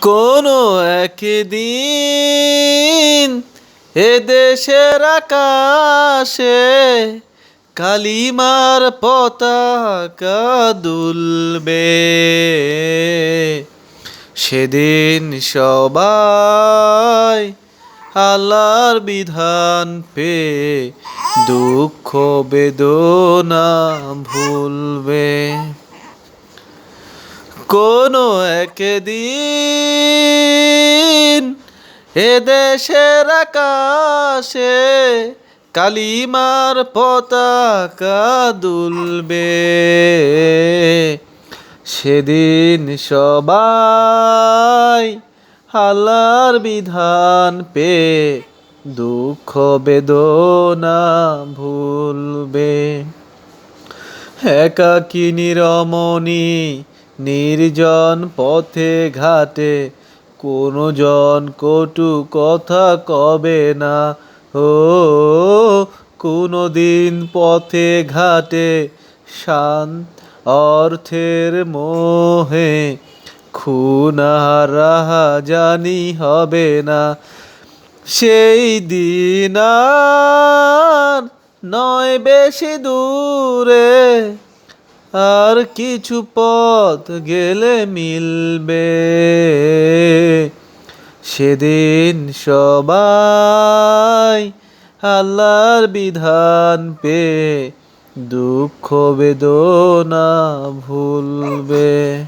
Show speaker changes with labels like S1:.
S1: কোনো একদিন এ দেশের আকাশে কালিমার পতাকা দুলবে। সেদিন সবাই আল্লাহর বিধান পে দুঃখ বেদনা ভুলবে। কোনো একদিন এ দেশের আকাশে কালিমার পতাকা দুলবে। সেদিন সবাই আল্লাহর বিধান পে দুঃখ বেদনা ভুলবে। একাকিনী রমণী নির্জন পথে ঘাটে কোনো জন কটু কথা কবে না। ও কোনো দিন পথে ঘাটে শান অর্থের মোহে খুনারা জানি হবে না। সেই দিন নয় বেশি দূরে আর কিছু পথ গেলে মিলবে। সেদিন সবাই আল্লাহর বিধান পে দুঃখ বেদনা ভুলবে।